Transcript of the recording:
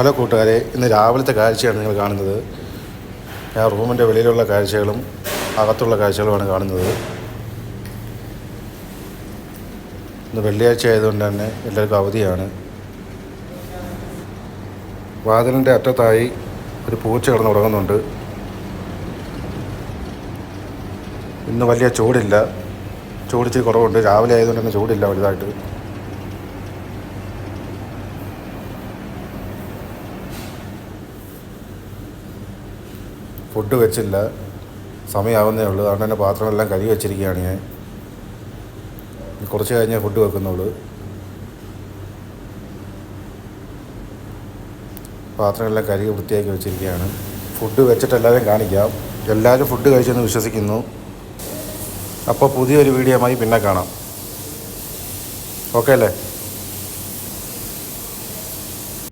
Hello കൂട്ടുകാരെ ഇന്ന് രാവിലത്തെ കാഴ്ചയാണ് നിങ്ങൾ കാണുന്നത്. ഞാൻ റൂമിന്റെ വെളിയിലുള്ള കാഴ്ചകളും അകത്തുള്ള കാഴ്ചകളുമാണ് കാണുന്നത്. ഇന്ന് വെള്ളിയാഴ്ച ആയതുകൊണ്ട് തന്നെ എല്ലാവർക്കും അവധിയാണ്. വാതിലിന്റെ അറ്റത്തായി ഒരു പൂച്ച കിടന്ന് ഉറങ്ങുന്നുണ്ട്. ഇന്ന് വലിയ ചൂടില്ല. ചൂടിച്ച് കുറവുണ്ട്. രാവിലെ ആയതുകൊണ്ട് തന്നെ ചൂടില്ല വലുതായിട്ട്. ഫുഡ് വെച്ചില്ല. സമയമാവുന്നേ ഉള്ളൂ. അതുകൊണ്ട് തന്നെ പാത്രങ്ങളെല്ലാം കഴുകി വെച്ചിരിക്കുകയാണ് ഞാൻ. കുറച്ച് കഴിഞ്ഞേ ഫുഡ് വെക്കുന്നുള്ളൂ. പാത്രങ്ങളെല്ലാം കഴുകി വൃത്തിയാക്കി വെച്ചിരിക്കുകയാണ്. ഫുഡ് വെച്ചിട്ട് എല്ലാവരും കാണിക്കാം. എല്ലാവരും ഫുഡ് കഴിച്ചെന്ന് വിശ്വസിക്കുന്നു. അപ്പോൾ പുതിയൊരു വീഡിയോയുമായി പിന്നെ കാണാം. ഓക്കെ അല്ലേ?